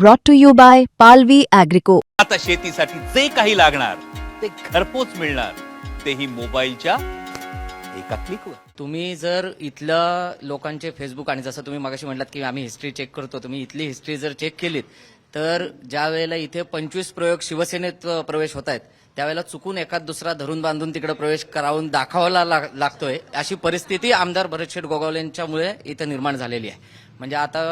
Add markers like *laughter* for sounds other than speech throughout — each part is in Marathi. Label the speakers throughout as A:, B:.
A: brought to you by Palvi Agrico.
B: आता शेतीसाठी जे काही लागणार ते घरपोच मिळणार तेही मोबाईलच्या एका क्लिकवर
C: तुम्ही जर इथल्या लोकांचे फेसबुक आणि जसं तुम्ही मगाशी म्हटलात की आम्ही हिस्ट्री चेक करतो तुम्ही इथली हिस्ट्री जर चेक केलीत तर ज्या वेळेला इथे पंचवीस प्रयोग शिवसेनेत प्रवेश होत आहेत त्यावेळेला चुकून एखाद दुसरा धरून बांधून तिकडे प्रवेश करावून दाखवायला लाग- लागतोय अशी परिस्थिती आमदार भरतशेठ गोगावलेंच्यामुळे इथं निर्माण झालेली आहे. म्हणजे आता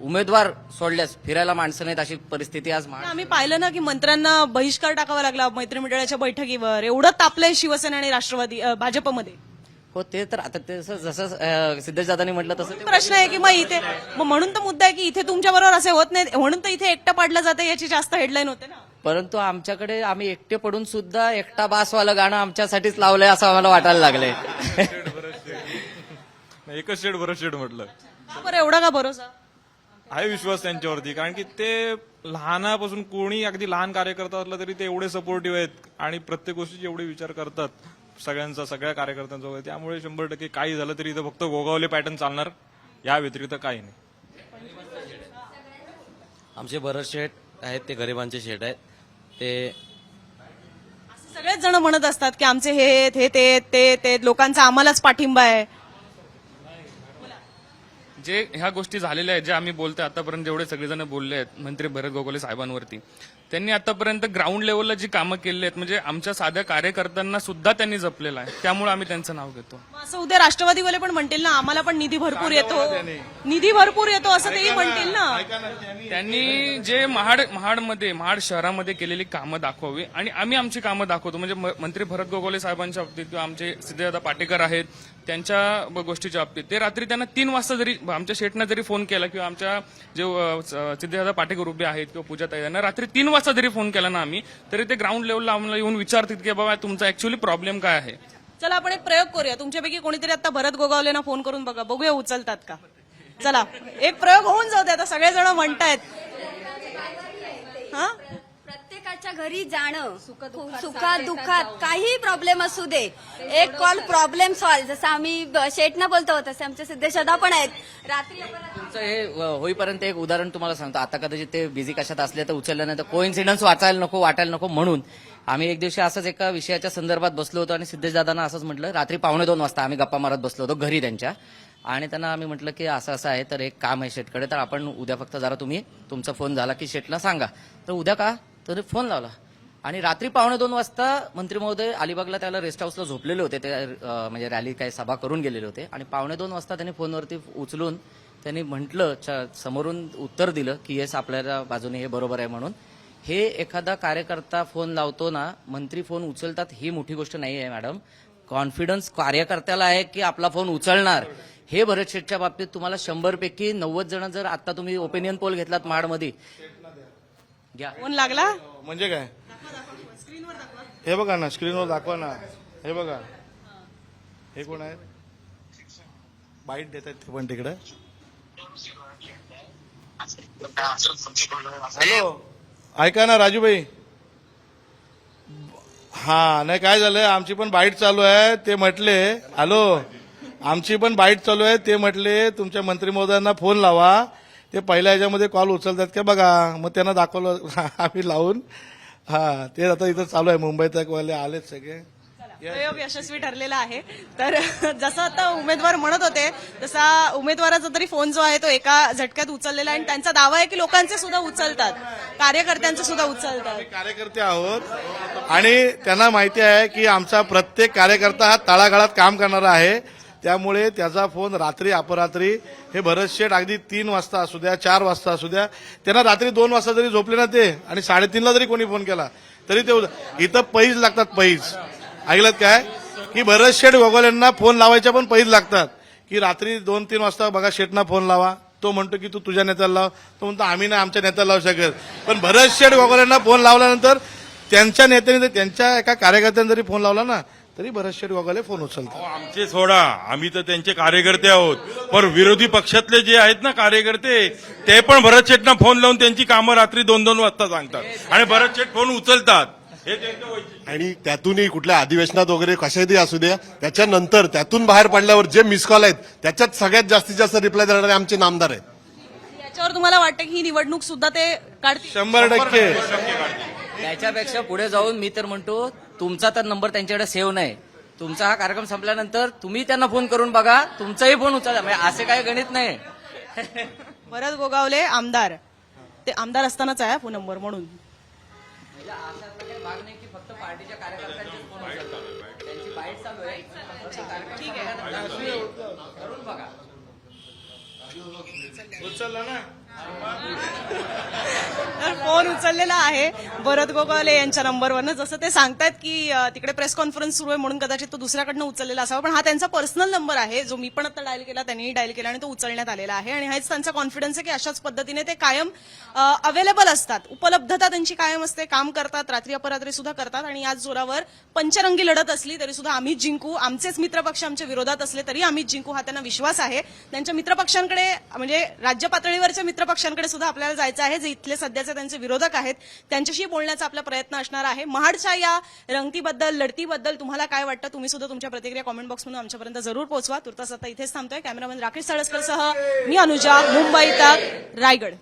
C: उमेदवार सोडल्यास फिरायला माणसं नाहीत अशी परिस्थिती आज
D: आम्ही पाहिलं ना की मंत्र्यांना बहिष्कार टाकावा लागला मैत्रिमंडळाच्या बैठकीवर. एवढं तापलंय शिवसेना आणि राष्ट्रवादी भाजपमध्ये.
C: हो ते तर आता ते जसं सिद्धेशदादांनी म्हटलं तसं
D: प्रश्न आहे की मग इथे म्हणून तर मुद्दा आहे की इथे तुमच्या बरोबर असे होत नाही म्हणून तर इथे एकटं पाडलं जातं याची जास्त हेडलाईन होते ना.
C: परंतु आमच्याकडे आम्ही एकटे पडून सुद्धा एकटा बासवालं गाणं आमच्यासाठीच लावलंय असं आम्हाला वाटायला लागलंय.
E: एकच शेड भरत शेड म्हटलं.
D: बरं? एवढा का भरोसा?
E: आहे विश्वास त्यांच्यावरती कारण की ते लहानापासून कोणी अगदी लहान कार्यकर्ता असला तरी ते एवढे सपोर्टिव्ह आहेत आणि प्रत्येक गोष्टीचे एवढे विचार करतात सगळ्यांचा सगळ्या कार्यकर्त्यांचा वगैरे. त्यामुळे शंभर टक्के काही झालं तरी इथं फक्त गोगावले पॅटर्न चालणार या व्यतिरिक्त काही नाही.
F: आमचे भरत शेठ आहेत ते गरिबांचे शेठ आहेत. ते
D: सगळेच जण म्हणत असतात की आमचे हे हे ते ते ते लोकांचा आम्हालाच पाठिंबा आहे.
G: जे ह्या गोष्टी झालेल्या आहेत जे आम्ही बोलतोय आतापर्यंत जेवढे सगळेजण बोलले आहेत मंत्री भरत गोगोले साहेबांवरती त्यांनी आतापर्यंत ग्राउंड लेवलला जी कामं केली आहेत म्हणजे आमच्या साध्या कार्यकर्त्यांना सुद्धा त्यांनी जपलेलं आहे. त्यामुळे आम्ही त्यांचं नाव घेतो.
D: असं उद्या राष्ट्रवादीवाले पण म्हणतील ना आम्हाला पण निधी भरपूर येतो. निधी भरपूर येतो असं तेही म्हणतील ना.
G: त्यांनी जे महाड महाडमध्ये महाड शहरामध्ये केलेली कामं दाखवावी आणि आम्ही आमची कामं दाखवतो. म्हणजे मंत्री भरत गोगोले साहेबांच्या बाबतीत किंवा आमचे सिद्धदादा पाटेकर आहेत त्यांच्या गोष्टीच्या बाबतीत. ते रात्री त्यांना तीन वाजता जरी आमच्या शेटनं जरी फोन केला किंवा आमच्या जे सिद्धदादा पाटेकर उभे आहेत किंवा पूजा ताई यांना रात्री तीन वाजता जरी फोन केला ना आम्ही तरी ते ग्राउंड लेवलला आम्हाला येऊन विचारतात की बाबा तुमचा ऍक्च्युअली प्रॉब्लेम काय आहे?
D: चला आपण एक प्रयोग करूया. तुमच्यापैकी कोणीतरी आता भरत गोगावलेना फोन करून बघा. बघूया उचलतात का? चला एक प्रयोग होऊन जाऊ दे. आता सगळेजण म्हणतायत. हा?
H: प्रत्येकाच्या घरी जाणं सुखात दुःखात काही प्रॉब्लेम असू दे. एक कॉल प्रॉब्लेम सॉल्व जसं आम्ही शेटना बोलतो तसे आमचे सिद्धेशदा पण आहेत. रात्री
C: तुमचं हे होईपर्यंत एक उदाहरण तुम्हाला सांगतो. आता कदाचित ते बिझी कशात असले तर उचललं नाही तर कोइन्सिडन्स वाचायला नको वाटायला नको म्हणून. आम्ही एक दिवशी असंच एका विषयाच्या संदर्भात बसलो होतो आणि सिद्धेश दादांना असंच म्हटलं रात्री पावणे दोन वाजता आम्ही गप्पा मारत बसलो होतो घरी त्यांच्या. आणि त्यांना आम्ही म्हटलं की असं असं आहे तर एक काम आहे शेटकडे तर आपण उद्या फक्त जरा तुम्ही तुमचा फोन झाला की शेटला सांगा. तर उद्या का? तर फोन लावला. आणि रात्री पावणे दोन वाजता मंत्री महोदय अलिबागला त्याला रेस्ट हाऊसला झोपलेले होते. ते म्हणजे रॅली काय सभा करून गेलेले होते. आणि पावणे दोन वाजता त्यांनी फोनवरती उचलून त्यांनी म्हटलं समोरून उत्तर दिलं की येस आपल्याला बाजूने हे बरोबर आहे म्हणून. हे एखादा कार्यकर्ता फोन लावतो ना मंत्री फोन उचलतात ही मोठी गोष्ट नाही आहे मॅडम. कॉन्फिडन्स कार्यकर्त्याला आहे की आपला फोन उचलणार. हे भरत शेठच्या बाबतीत तुम्हाला शंभर पैकी नव्वद जण जर आता तुम्ही ओपिनियन पोल घेतलात माडमध्ये घ्या.
D: फोन लागला?
I: म्हणजे काय? हे बघा ना स्क्रीनवर दाखवा ना. हे बघा. हे कोण आहे बाईट देत आहेत ते पण तिकडे. हॅलो. ऐका ना राजूभाई हा नाही काय झालंय? आमची पण बाईट चालू आहे ते म्हटले. हॅलो. आमची पण बाईट चालू आहे ते म्हटले. तुमच्या मंत्री महोदयांना फोन लावा. ते पहिल्या ह्याच्यामध्ये कॉल उचलतात का बघा मग त्यांना दाखवलं *laughs* आम्ही लावून. हा ते आता इथं चालू आहे मुंबई तक वाले आलेत सगळे.
D: प्रयोग यशस्वी ठरलेला आहे. तर *laughs* जसं आता उमेदवार म्हणत होते तसा उमेदवाराचा तरी फोन जो आहे तो एका झटक्यात उचललेला आहे. आणि त्यांचा दावा आहे की लोकांचे सुद्धा उचलतात. कार्यकर्त्यांचे सुद्धा उचलतात.
I: कार्यकर्ते आहोत. आणि त्यांना माहिती आहे की आमचा प्रत्येक कार्यकर्ता हा तळागाळात काम करणारा आहे. त्यामुळे त्याचा फोन रात्री अपरात्री हे भरत शेठ अगदी तीन वाजता असू द्या चार वाजता असू द्या. त्यांना रात्री दोन वाजता जरी झोपले ना ते आणि साडेतीनला जरी कोणी फोन केला तरी ते इथं पैज लागतात पैज. ऐकलं काय? की भरत शेठ गोगोल्यांना फोन लावायच्या पण पैज लागतात. की रात्री दोन तीन वाजता बघा शेठना फोन लावा. तो म्हणतो की तू तुझ्या नेत्याला लाव. तो म्हणतो आम्ही नाही आमच्या नेत्याला लावू शकत. पण भरत शेठ गोगोल्यांना फोन लावल्यानंतर त्यांच्या नेत्याने त्यांच्या एका कार्यकर्त्याने जरी फोन लावला ना तरी भरत शेठ गोगाले फोन उचलतात.
J: अहो, आमचे सोडा. आम्ही तर त्यांचे कार्यकर्ते आहोत. पण विरोधी पक्षातले जे आहेत ना कार्यकर्ते ते पण भरत शेठना फोन लावून त्यांची कामं रात्री दोन दोन वाजता सांगतात. आणि भरत शेठ फोन उचलतात. हे त्यांचं वैशिष्ट्य.
K: आणि त्यातूनही कुठल्या अधिवेशनात वगैरे कशाही असू द्या त्याच्यानंतर त्यातून बाहेर पडल्यावर जे मिस कॉल आहेत त्याच्यात सगळ्यात जास्तीत जास्त रिप्लाय देणारे आमचे नामदार आहेत.
D: त्याच्यावर तुम्हाला वाटतं की ही निवडणूक सुद्धा ते काढतील?
I: शंभर टक्के.
C: त्याच्यापेक्षा पुढे जाऊन मी तर म्हणतो तुमचा तर नंबर त्यांच्याकडे सेव्ह नाही. तुमचा हा कार्यक्रम संपल्यानंतर तुम्ही त्यांना फोन करून बघा तुमचाही फोन उचला. म्हणजे असे काही गणित नाही. *laughs*
D: भरत गोगावले आमदार. ते आमदार असतानाच आहे फोन नंबर म्हणून.
C: फक्त पार्टीच्या फोन
D: तर फोन उचललेला आहे. भरत गोगावले यांच्या नंबरवरनं. जसं ते सांगतात की तिकडे प्रेस कॉन्फरन्स सुरू आहे म्हणून कदाचित तो दुसऱ्याकडनं उचललेला असावा. पण हा त्यांचा पर्सनल नंबर आहे. जो मी पण आता डायल केला त्यांनीही डायल केला आणि तो उचलण्यात आलेला आहे. आणि हाच त्यांचा कॉन्फिडन्स आहे की अशाच पद्धतीने ते कायम अवेलेबल असतात. उपलब्धता त्यांची कायम असते. काम करतात रात्री अपरात्री सुद्धा करतात. आणि याच जोरावर पंचरंगी लढत असली तरी सुद्धा आम्ही जिंकू. आमचेच मित्रपक्ष आमच्या विरोधात असले तरी आम्ही जिंकू हा त्यांना विश्वास आहे. त्यांच्या मित्रपक्षांकडे म्हणजे राज्य पातळीवरच्या मित्र पक्षांकडे सुद्धा आपल्याला जायचं आहे जे इथले सध्याचे त्यांचे विरोधक आहेत त्यांच्याशी बोलण्याचा आपला प्रयत्न असणार आहे. महाडच्या या रंगतीबद्दल लढतीबद्दल तुम्हाला काय वाटतं? तुम्ही सुद्धा तुमच्या प्रतिक्रिया कॉमेंट बॉक्समधून आमच्यापर्यंत जरूर पोहोचवा. तुर्तास आता इथेच थांबतोय. कॅमेरामॅन राकेश साळसकरसह मी अनुजा मुंबई तक रायगड.